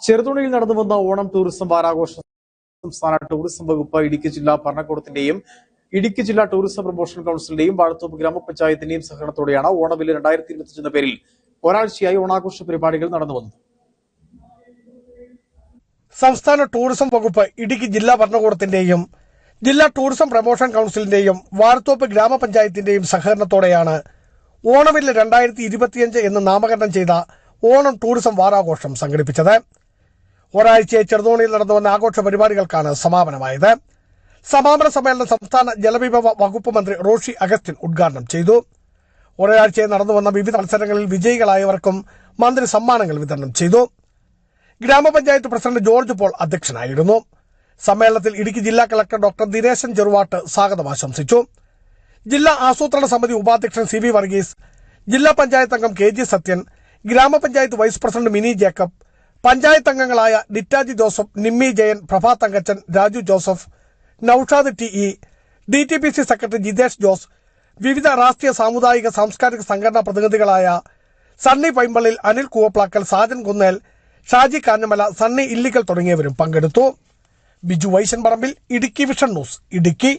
ചെറുതുണിയിൽ നടന്നു വന്ന ഓണം ടൂറിസം വാരാഘോഷ സംസ്ഥാന ടൂറിസം വകുപ്പ് ഇടുക്കി ജില്ലാ ഭരണകൂടത്തിന്റെയും ഇടുക്കി ജില്ലാ ടൂറിസം പ്രൊമോഷൻ കൌൺസിലിന്റെയും വാഴത്തോപ്പ് ഗ്രാമപഞ്ചായത്തിന്റെയും സഹകരണത്തോടെയാണ് ഓണവിൽ രണ്ടായിരത്തി ഇരുപത്തിയഞ്ച് എന്ന പേരിൽ ഒരാഴ്ചയായി ഓണാഘോഷ പരിപാടികൾ നടന്നു വന്നത്. സംസ്ഥാന ടൂറിസം വകുപ്പ് ഇടുക്കി ജില്ലാ ഭരണകൂടത്തിന്റെയും ജില്ലാ ടൂറിസം പ്രൊമോഷൻ കൌൺസിലിന്റെയും വാഴത്തോപ്പ് ഗ്രാമപഞ്ചായത്തിന്റെയും സഹകരണത്തോടെയാണ് ഓണവിൽ രണ്ടായിരത്തി ഇരുപത്തിയഞ്ച് എന്ന് നാമകരണം ചെയ്ത ഓണം ടൂറിസം വാരാഘോഷം സംഘടിപ്പിച്ചത്. ഒരാഴ്ചയായി ചെറുതോണിയിൽ നടന്നു വന്ന ആഘോഷ പരിപാടികൾക്കാണ് സമാപനമായത്. സമാപന സമ്മേളനം സംസ്ഥാന ജലവിഭവ വകുപ്പ് മന്ത്രി റോഷി അഗസ്റ്റിൻ ഉദ്ഘാടനം ചെയ്തു. ഒരാഴ്ചയായി നടന്നു വന്ന വിവിധ മത്സരങ്ങളിൽ വിജയികളായവർക്കും മന്ത്രി സമ്മാനങ്ങൾ വിതരണം ചെയ്തു. ഗ്രാമപഞ്ചായത്ത് പ്രസിഡന്റ് ജോർജ് പോൾ അധ്യക്ഷനായിരുന്നു. സമ്മേളനത്തിൽ ഇടുക്കി ജില്ലാ കളക്ടർ ഡോക്ടർ ദിനേശൻ ചെറുവാട്ട് സ്വാഗതം ആശംസിച്ചു. ജില്ലാ ആസൂത്രണ സമിതി ഉപാധ്യക്ഷൻ സി വി വർഗീസ് ജില്ലാ പഞ്ചായത്ത് അംഗം കെ ജി സത്യൻ ഗ്രാമപഞ്ചായത്ത് vice president Mini Jacob panchayat അംഗങ്ങളായ Nittaji Joseph Nimmi Jayan Prabha Thankachan Raju Joseph Noushad T E D T P C secretary Jithesh Jose വിവിധ രാഷ്ട്രീയ സാമുദായിക സാംസ്കാരിക സംഘടനാ പ്രതിനിധികളായ സണ്ണി പൈമ്പള്ളിൽ അനിൽ കൂവപ്ലാക്കൽ സാജൻ കുന്നേൽ ഷാജി കാഞ്ഞമല സണ്ണി ഇല്ലിക്കൽ തുടങ്ങിയവരും പങ്കെടുത്തു. Biju Vaishan Parambil Idukki vision news Idukki.